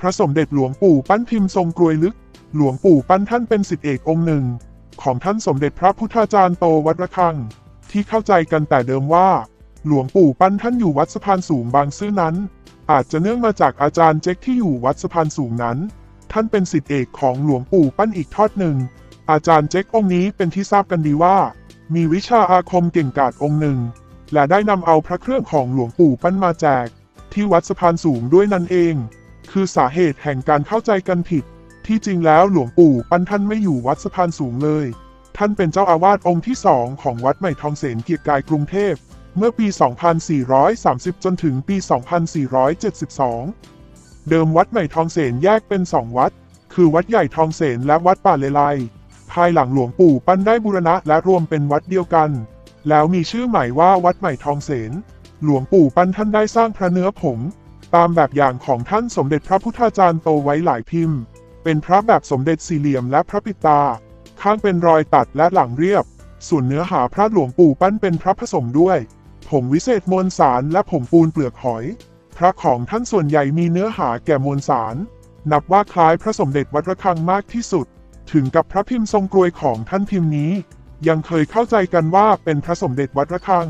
พระสมเด็จหลวงปู่ปั้นพิมพ์ทรงกรวยลึก หลวงปู่ปั้นท่านเป็นสิทธิเอกองค์หนึ่ง ของท่านสมเด็จพระพุทธาจารย์โตวัดระฆัง ที่เข้าใจกันแต่เดิมว่า หลวงปู่ปั้นท่านอยู่วัดสะพานสูงบางซื่อนั้น อาจจะเนื่องมาจากอาจารย์เจ๊กที่อยู่วัดสะพานสูงนั้น ท่านเป็นสิทธิเอกของหลวงปู่ปั้นอีกทอดหนึ่ง อาจารย์เจ๊กองค์นี้เป็นที่ทราบกันดีว่า มีวิชาอาคมเก่งกาจองค์หนึ่ง และได้นำเอาพระเครื่องของหลวงปู่ปั้นมาแจก ที่วัดสะพานสูงด้วยนั่นเอง คือสาเหตุแห่งการเข้าใจกันผิด ที่จริงแล้วหลวงปู่ปั้นท่านไม่อยู่วัดสะพานสูงเลย ท่านเป็นเจ้าอาวาสองค์ที่สองของวัดใหม่ทองเสนเกียรติกายกรุงเทพ เมื่อปี 2430 จนถึงปี 2472 เดิมวัดใหม่ทองเสนแยกเป็นสองวัด คือวัดใหญ่ทองเสนและวัดป่าเลไลภายหลังหลวงปู่ปั้นได้บูรณะและรวมเป็นวัดเดียวกัน แล้วมีชื่อใหม่ว่าวัดใหม่ทองเสนหลวงปู่ปั้นท่านได้สร้างพระเนื้อผง ตามแบบอย่างของท่านสมเด็จพระพุทธาจารย์โตไว้หลายพิมพ์ เป็นพระแบบสมเด็จสี่เหลี่ยมและพระปิตา ข้างเป็นรอยตัดและหลังเรียบ ส่วนเนื้อหาพระหลวงปู่ปั้นเป็นพระผสมด้วยผงวิเศษมวลสารและผงปูนเปลือกหอย พระของท่านส่วนใหญ่มีเนื้อหาแก่มวลสาร นับว่าคล้ายพระสมเด็จวัดระฆังมากที่สุด ถึงกับพระพิมพ์ทรงกรวยของท่านพิมพ์นี้ ยังเคยเข้าใจกันว่าเป็นพระสมเด็จวัดระฆัง